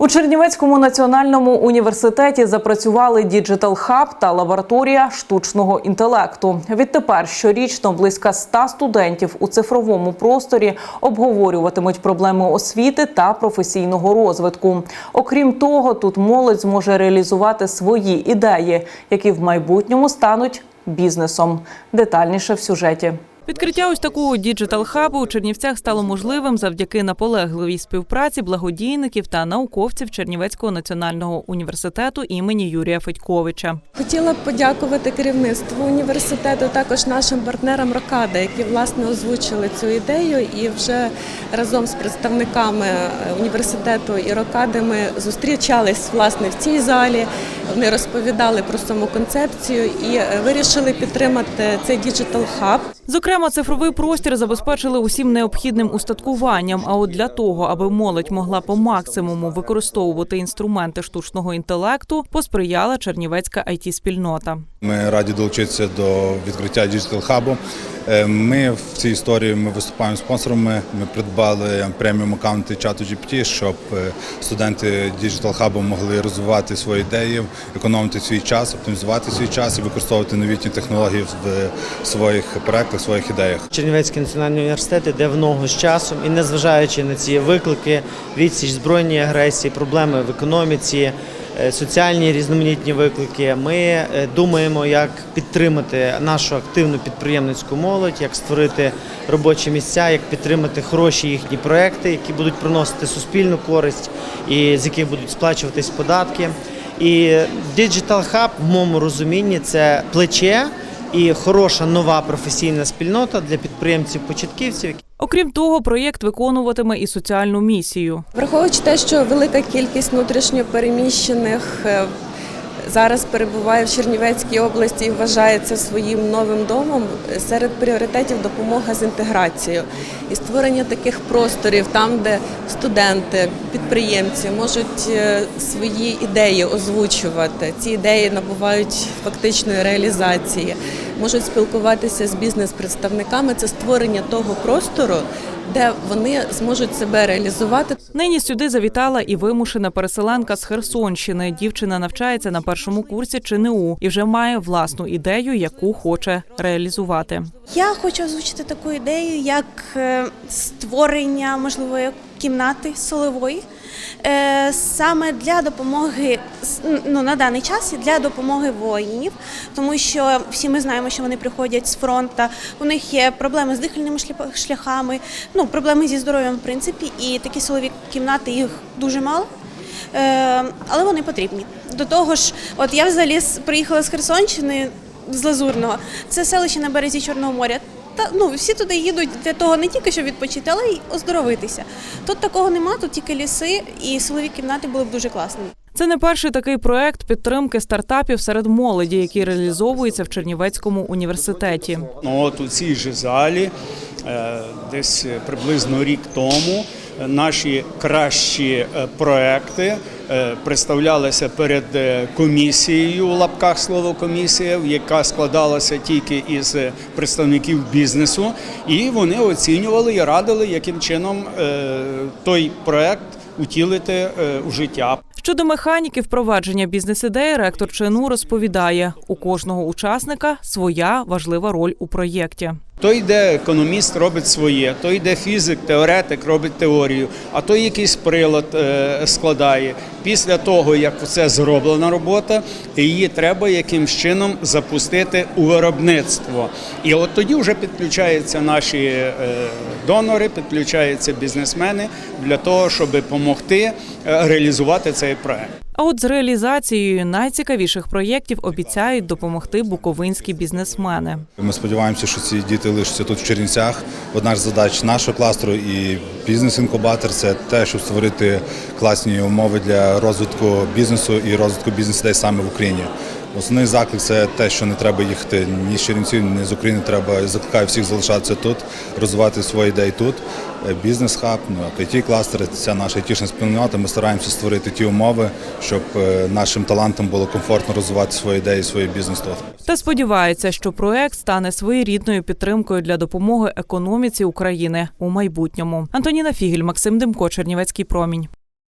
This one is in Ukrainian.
У Чернівецькому національному університеті запрацювали діджитал хаб та лабораторія штучного інтелекту. Відтепер щорічно близько 100 студентів у цифровому просторі обговорюватимуть проблеми освіти та професійного розвитку. Окрім того, тут молодь зможе реалізувати свої ідеї, які в майбутньому стануть бізнесом. Детальніше в сюжеті. Відкриття ось такого діджитал-хабу у Чернівцях стало можливим завдяки наполегливій співпраці благодійників та науковців Чернівецького національного університету імені Юрія Федьковича. Хотіла б подякувати керівництву університету, також нашим партнерам Рокада, які власне озвучили цю ідею, і вже разом з представниками е, університету і Рокади ми зустрічались власне в цій залі. Вони розповідали про саму концепцію і е, вирішили підтримати цей діджитал хаб. Зокрема, цифровий простір забезпечили усім необхідним устаткуванням. А от для того, аби молодь могла по максимуму використовувати інструменти штучного інтелекту, посприяла Чернівецька it спільнота Ми раді долучитися до відкриття Digital Hub. Е, Ми в цій історії ми виступаємо спонсорами. Ми придбали преміум аккаунти чату GPT, щоб е, студенти Digital Hub могли розвивати свої ідеї, економити свій час, оптимізувати свій час і використовувати новітні технології в своїх проектах, в своїх ідеях. Чернівецький національний університет іде в ногу з часом і незважаючи на ці виклики, відсіч збройній агресії, проблеми в економіці, е, соціальні різноманітні виклики, ми е, думаємо, як підтримати нашу активну підприємницьку молодь, як створити робочі місця, як підтримати хороші їхні проекти, які будуть приносити суспільну користь і з яких будуть сплачуватись податки. І Digital Hub, в моєму розумінні, це плече і хороша нова професійна спільнота для підприємців-початківців. Окрім того, проєкт виконуватиме і соціальну місію. Враховуючи те, що велика кількість внутрішньопереміщених е, зараз перебуває в Чернівецькій області і вважається своїм новим домом, серед пріоритетів допомога з інтеграцією і створення таких просторів, там, де студенти, підприємці можуть е, свої ідеї озвучувати. Ці ідеї набувають фактичної реалізації, можуть спілкуватися з бізнес-представниками. Це створення того простору, де вони зможуть себе реалізувати. Нині сюди завітала і вимушена переселенка з Херсонщини. Дівчина навчається на першому курсі ЧНУ і вже має власну ідею, яку хоче реалізувати. Я хочу озвучити таку ідею, як е, створення можливої кімнати солової. Е, Саме для допомоги ну, на даний час для допомоги воїнів, тому що всі ми знаємо, що вони приходять з фронту, у них є проблеми з дихальними шляхами, ну проблеми зі здоров'ям, в принципі, і такі силові кімнати їх дуже мало. Е, але вони потрібні. До того ж, от я взагалі приїхала з Херсонщини з Лазурного. Це селище на березі Чорного моря. Та ну всі туди їдуть для того не тільки щоб відпочити, але й оздоровитися. Тут такого нема, тут тільки ліси, і силові кімнати були б дуже класними. Це не перший такий проект підтримки стартапів серед молоді, який реалізовується в Чернівецькому університеті. Ну, от у цій же залі, е, десь приблизно рік тому, е, наші кращі е, проекти представлялися перед е, комісією у лапках слово комісія, яка складалася тільки із е, представників бізнесу, і вони оцінювали і радили, яким чином е, той проект утілити е, у життя. Щодо механіки впровадження бізнес-ідеї, ректор ЧНУ розповідає, у кожного учасника своя важлива роль у проєкті. То йде економіст, робить своє, то йде фізик, теоретик, робить теорію, а то якийсь прилад е, складає. Після того, як це зроблена робота, її треба якимсь чином запустити у виробництво. І от тоді вже підключаються наші е, донори, підключаються бізнесмени для того, щоб допомогти е, реалізувати цей проект. А от з реалізацією найцікавіших проєктів обіцяють допомогти буковинські бізнесмени. Ми сподіваємося, що ці діти лишаться тут в Чернівцях. Одна з задач нашого кластеру і бізнес-інкубатор це те, щоб створити класні умови для розвитку бізнесу і розвитку бізнес-ідей саме в Україні. Основний заклик це те, що не треба їхати ні з Чернівців, ні з України. Треба закликаю всіх залишатися тут, розвивати свої ідеї тут. Е, Бізнес-хаб, ну, it кластер це наша айтішна спільнота. Ми стараємося створити ті умови, щоб е, нашим талантам було комфортно розвивати свої ідеї, свої бізнес тут. Та сподівається, що проект стане своєрідною підтримкою для допомоги економіці України у майбутньому. Антоніна Фігель, Максим Демко, Чернівецький промінь.